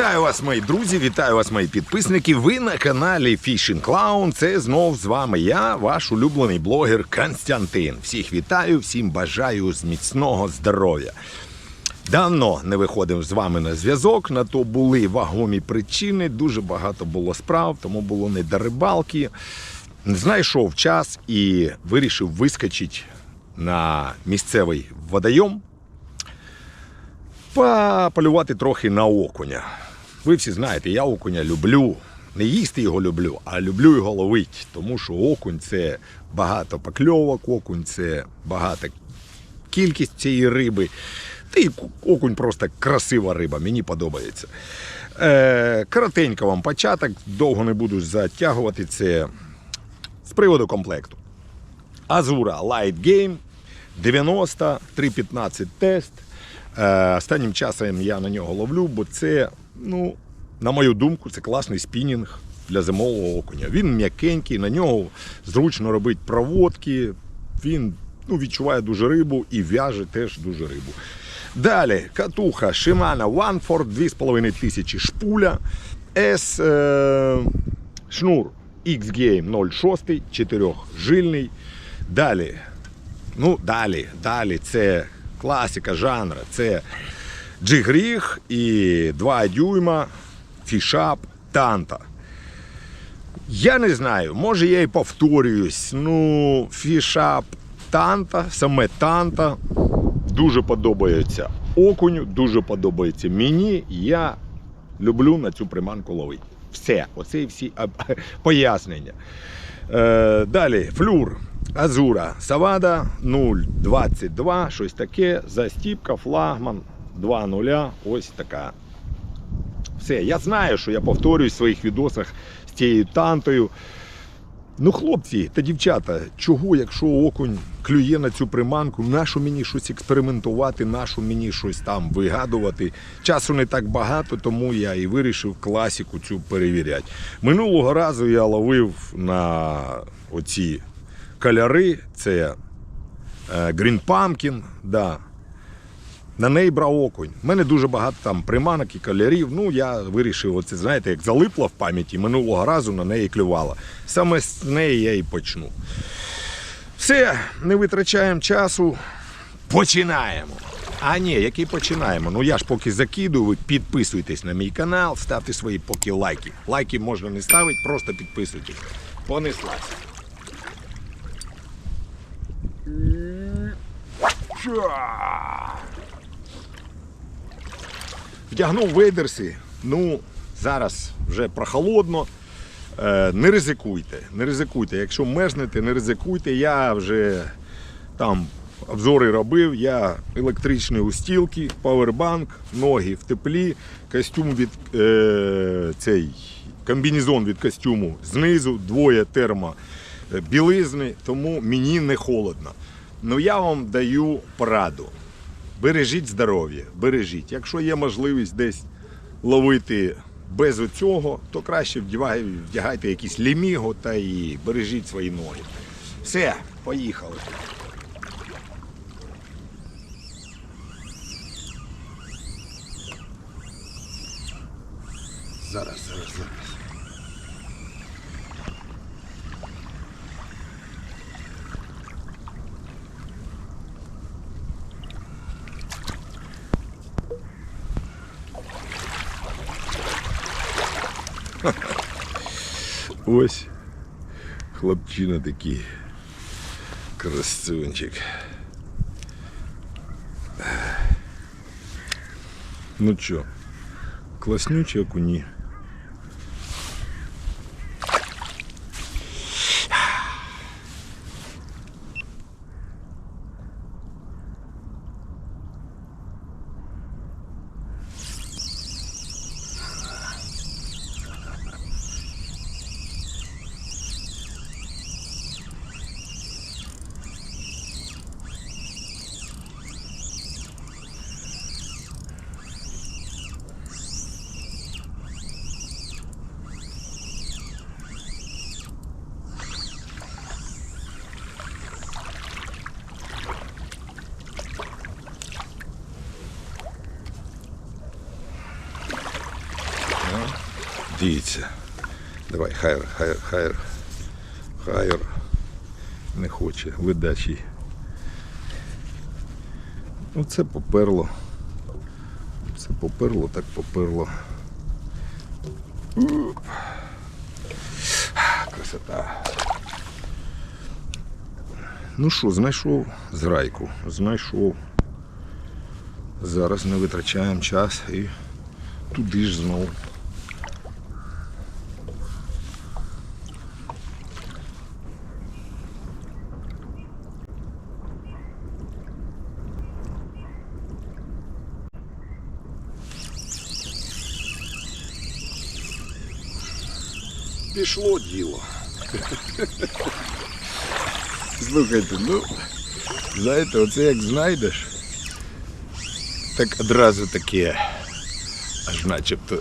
Вітаю вас, мої друзі, вітаю вас, мої підписники. Ви на каналі Fishing Clown. Це знов з вами я, ваш улюблений блогер Константин. Всіх вітаю, всім бажаю з міцного здоров'я. Давно не виходив з вами на зв'язок. На то були вагомі причини. Дуже багато було справ, тому було не до рибалки. Знайшов час і вирішив вискочити на місцевий водойом пополювати трохи на окуня. Ви всі знаєте, я окуня люблю. Не їсти його люблю, а люблю його ловити. Тому що окунь це багато покльовок, окунь це багата кількість цієї риби. Та й окунь просто красива риба, мені подобається. Е, коротенько вам початок, довго не буду затягувати це з приводу комплекту. Азура Light Game 90 315 тест. Е, останнім часом я на нього ловлю, бо це, ну, на мою думку, це класний спінінг для зимового окуня. Він м'якенький, на нього зручно робити проводки. Він ну, відчуває дуже рибу і в'яже теж дуже рибу. Далі катуха Shimano One 2500 шпуля. S е, шнур X-Game 06, 4 жильний. Далі Ну, далі, далі це класика жанра. Це джигріг і 2 дюйма, фішап, танта. Я не знаю, може я і повторююсь. Ну, фішап танта, саме танта дуже подобається окуню, дуже подобається мені. Я люблю на цю приманку ловити. Все, оце і всі пояснення. Е, далі, флюр. Азура, Савада 0,22, щось таке, застіпка, флагман 2.0, ось така. Все, я знаю, що я повторююсь в своїх відосах з цією тантою. Ну, хлопці та дівчата, чого, якщо окунь клює на цю приманку, нащо мені щось експериментувати, нащо мені щось там вигадувати. Часу не так багато, тому я і вирішив класіку цю перевіряти. Минулого разу я ловив на оці кольори, це е, Green Pumpkin, да. На неї брав окунь. У мене дуже багато там приманок і кольорів. Ну, я вирішив, оце, знаєте, як залипла в пам'яті, минулого разу на неї клювала. Саме з неї я і почну. Все, не витрачаємо часу. Починаємо. А ні, який починаємо? Ну я ж поки закидую, ви підписуйтесь на мій канал, ставте свої поки лайки. Лайки можна не ставити, просто підписуйтесь. Понеслась. Ша! Вдягнув вейдерси. Ну, зараз вже прохолодно. Е, Не ризикуйте, не ризикуйте. Якщо мерзнете, не ризикуйте. Я вже там обзори робив. Я електричні устілки, павербанк, ноги в теплі, костюм від е, цей комбінезон від костюму знизу, двоє термо е, білизни, тому мені не холодно. Ну я вам даю пораду. Бережіть здоров'я, бережіть. Якщо є можливість десь ловити без оцього, то краще вдягайте якісь ліміго та і бережіть свої ноги. Все, поїхали. Зараз, зараз, зараз. Ось хлопчина такий красунчик. Ну чо, класнючі окуні. Дивіться. Давай, хайр, хайр, хайр. Хайр. Не хоче видачі. Ну це поперло. Це поперло, так поперло. Красота. Ну що, знайшов зграйку, знайшов. Зараз не витрачаємо час і туди ж знову. Пішло діло. Слухайте, ну, знаєте, оце як знайдеш, так одразу таке, аж начебто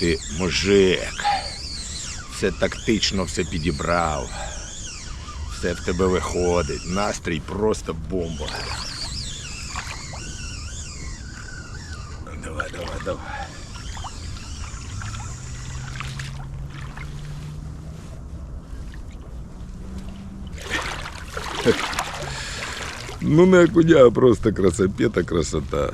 ти мужик, все тактично все підібрав, все в тебе виходить, настрій просто бомба. Давай, давай, давай. Ну не окуня, а просто красопета, красота.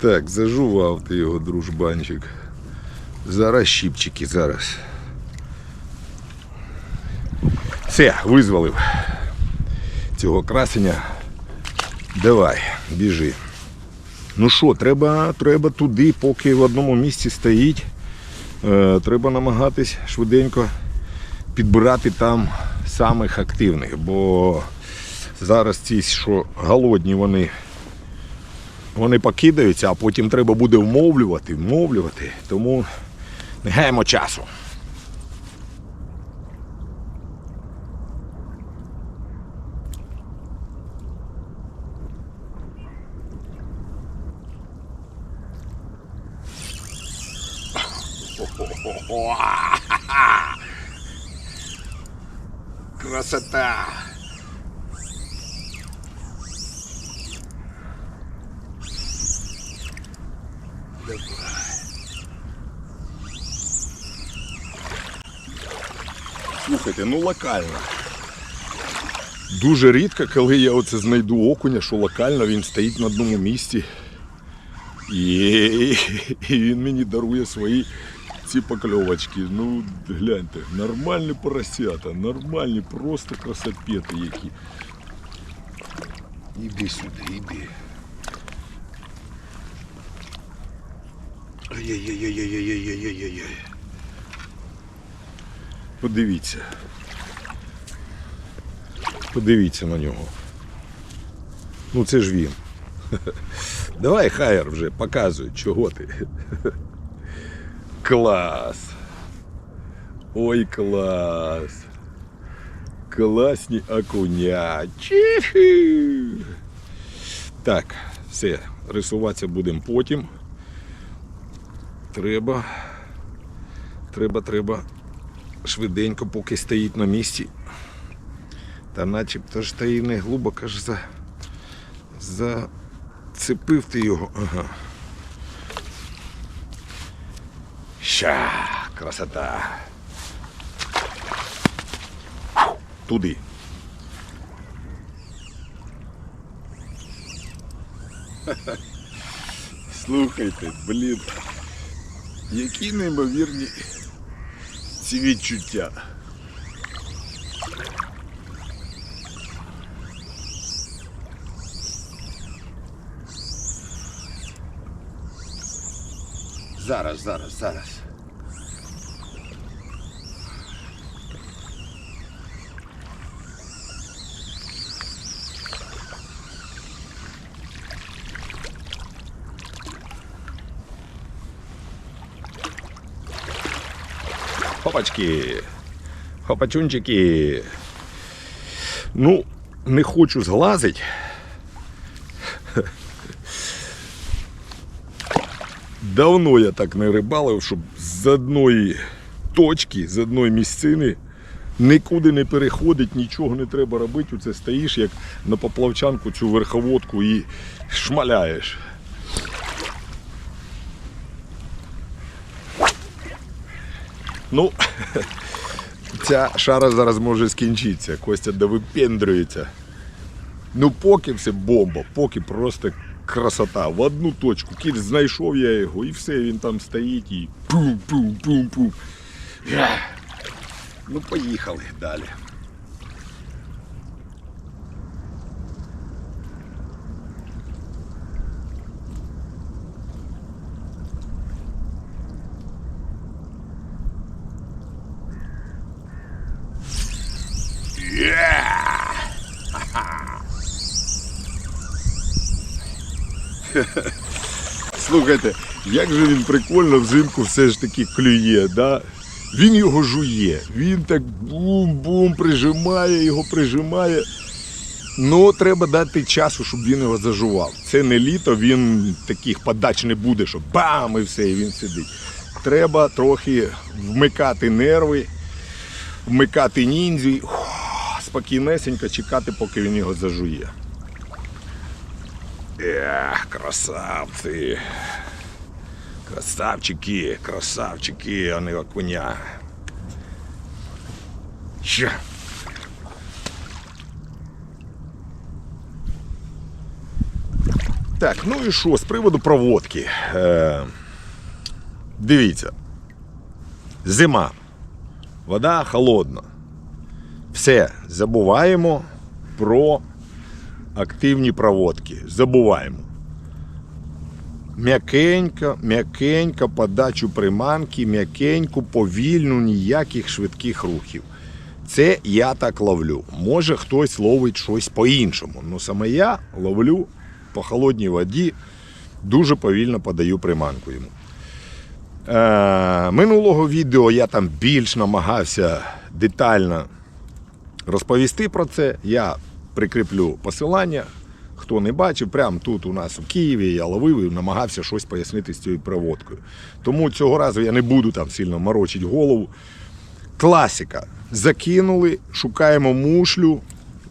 Так, зажував ти його, дружбанчик. Зараз щіпчики, зараз. Все, визволив цього красення. Давай, біжи. Ну що, треба, треба туди, поки в одному місці стоїть. Е, треба намагатись швиденько підбирати там самих активних, бо зараз ці, що голодні, вони, вони покидаються, а потім треба буде вмовлювати, вмовлювати. Тому не гаємо часу. Красота! Слухайте, ну локально. Дуже рідко, коли я оце знайду окуня, що локально він стоїть на одному місці. І, і він мені дарує свої ці покльовочки. Ну, гляньте, нормальні поросята, нормальні, просто красопети які. Іди сюди, іди. Ай-яй-яй-яй-яй-яй-яй-яй-яй. Подивіться. Подивіться на нього. Ну це ж він. Давай, Хайер, вже показуй, чого ти. Клас. Ой, клас. Класні окуня. Чихи. Так, все, рисуватися будемо потім. Треба. Треба, треба швиденько, поки стоїть на місці. Та начебто ж та і не глибоко ж за... зацепив ти його. Ага. Ща, красота. Туди. Слухайте, блін. Які неймовірні ці відчуття. Зараз, зараз, зараз. Хопачки. Хопачунчики. Ну, не хочу зглазить. Давно я так не рибалив, щоб з одної точки, з одної місцини нікуди не переходить, нічого не треба робити. Оце стоїш як на поплавчанку цю верховодку і шмаляєш. Ну, ця шара зараз може скінчитися. Костя довипендрюється. Ну, поки все бомба, поки просто красота. В одну точку. Кіль знайшов я його і все, він там стоїть і пум-пум-пум-пум. Ну, поїхали далі. Слухайте, як же він прикольно взимку все ж таки клює, да? Він його жує, він так бум-бум прижимає, його прижимає. Ну, треба дати часу, щоб він його зажував. Це не літо, він таких подач не буде, що бам і все, і він сидить. Треба трохи вмикати нерви, вмикати ніндзю, і, спокійнесенько чекати, поки він його зажує. Ех, красавці. Красавчики, красавчики, вони окуня. Ща. Так, ну і що, з приводу проводки. Е, дивіться. Зима. Вода холодна. Все, забуваємо про активні проводки. Забуваємо. М'якенько, м'якенько подачу приманки, м'якеньку, повільну, ніяких швидких рухів. Це я так ловлю. Може хтось ловить щось по-іншому. Ну саме я ловлю по холодній воді, дуже повільно подаю приманку йому. Е, минулого відео я там більш намагався детально розповісти про це. Я прикріплю посилання. Хто не бачив, прямо тут у нас у Києві я ловив і намагався щось пояснити з цією проводкою. Тому цього разу я не буду там сильно морочити голову. Класика. Закинули, шукаємо мушлю,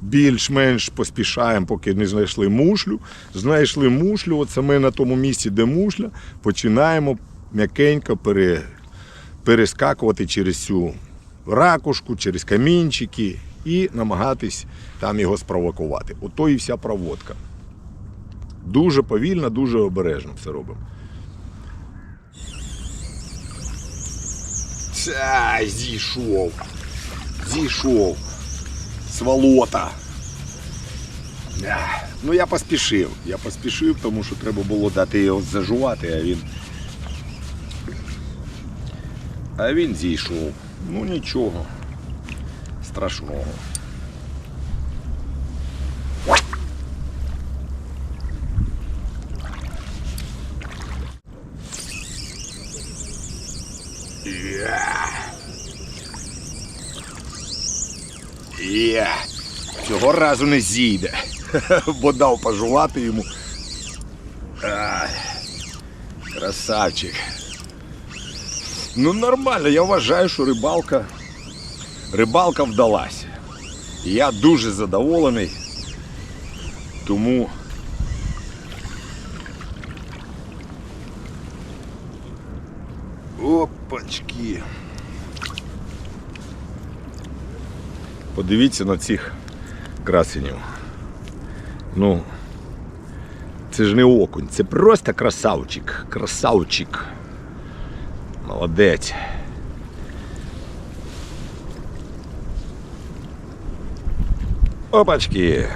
більш-менш поспішаємо, поки не знайшли мушлю. Знайшли мушлю, от саме на тому місці, де мушля, починаємо м'якенько пере, перескакувати через цю ракушку, через камінчики і намагатись там його спровокувати. Ото і вся проводка. Дуже повільно, дуже обережно все робимо. Ця, зійшов. Зійшов. Сволота. Ну я поспішив. Я поспішив, тому що треба було дати його зажувати, а він. А він зійшов. Ну нічого. Страшного. Є. Цього разу не зійде, бо дав пожувати йому. Ай, красавчик. Ну нормально, я вважаю, що рибалка. Рибалка вдалася. Я дуже задоволений. Тому. Опачки. Подивіться на цих красенів. Ну, це ж не окунь, це просто красавчик. Красавчик. Молодець. Опачки.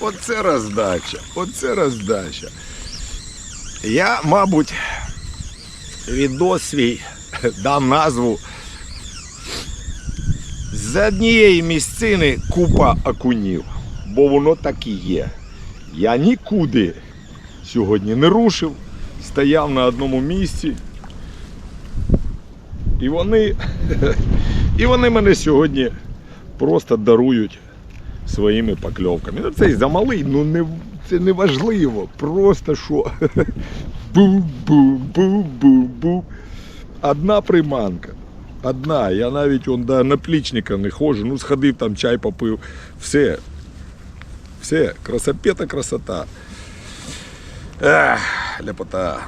Оце роздача, оце роздача. Я, мабуть, відос свій дам назву з однієї місцини купа окунів, бо воно так і є. Я нікуди сьогодні не рушив, стояв на одному місці. І вони, і вони мене сьогодні просто дарують своїми покльовками. Ну, цей замалий, ну не Це не важливо. Просто що. Бу-бу-бу-бу-бу. Одна приманка. Одна. Я навіть он до наплічника не ходжу. Ну, сходив там, чай попив. Все. Все. Красопета, красота. Ах, ляпота.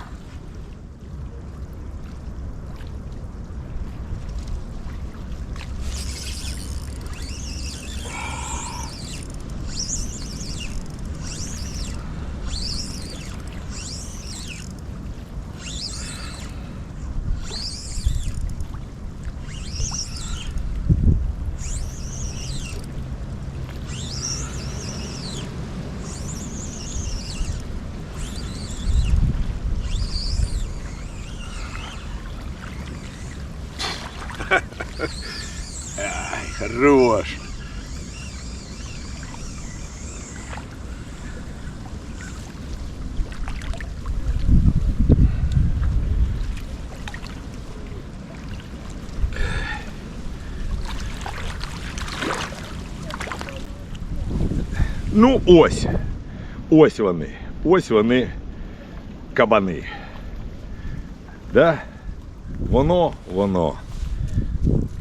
Ай, хорош. Ну, ось. Ось вони. Ось вони кабани. Да? Воно, воно.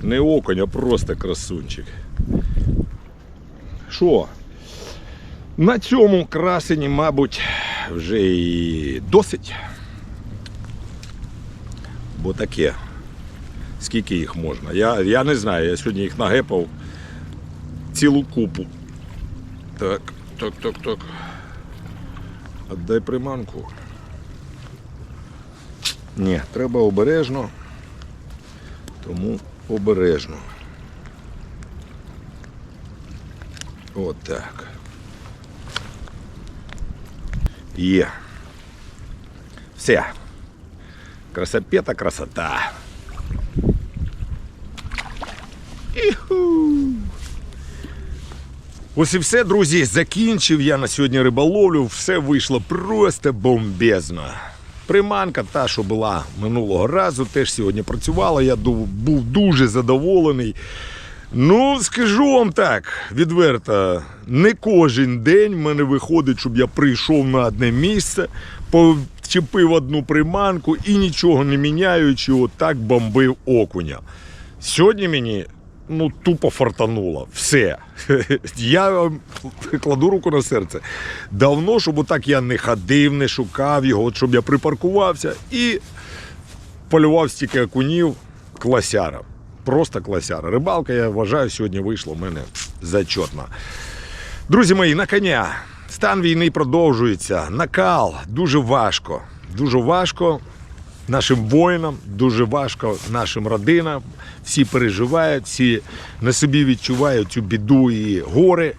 Не окунь, а просто красунчик. Що? На цьому красені, мабуть, вже і досить. Бо таке. Скільки їх можна? Я, я не знаю, я сьогодні їх нагепав цілу купу. Так, так, так, так. Отдай приманку. Ні, треба обережно. Тому обережно. От. Є. Все. Красопета, красота. Іху. Ось і все, друзі. Закінчив я на сьогодні риболовлю. Все вийшло просто бомбезно. Приманка та, що була минулого разу, теж сьогодні працювала. Я був дуже задоволений. Ну, скажу вам так, відверто, не кожен день в мене виходить, щоб я прийшов на одне місце, почепив одну приманку і нічого не міняючи, отак бомбив окуня. Сьогодні мені ну, тупо фартануло. Все. Я вам кладу руку на серце. Давно, щоб отак я не ходив, не шукав його, от щоб я припаркувався і полював стільки окунів класяра. Просто класяра. Рибалка, я вважаю, сьогодні вийшла в мене зачетна. Друзі мої, на коня. Стан війни продовжується. Накал дуже важко. Дуже важко нашим воїнам, дуже важко нашим родинам. Всі переживають, всі на собі відчувають цю біду і гори,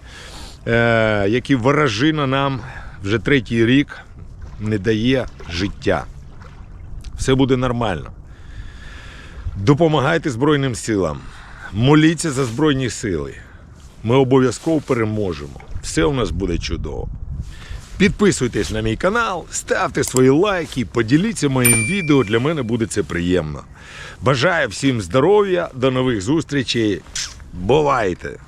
е, які ворожина нам вже третій рік не дає життя. Все буде нормально. Допомагайте Збройним силам, моліться за Збройні сили. Ми обов'язково переможемо. Все у нас буде чудово. Підписуйтесь на мій канал, ставте свої лайки, поділіться моїм відео. Для мене буде це приємно. Бажаю всім здоров'я, до нових зустрічей. Бувайте!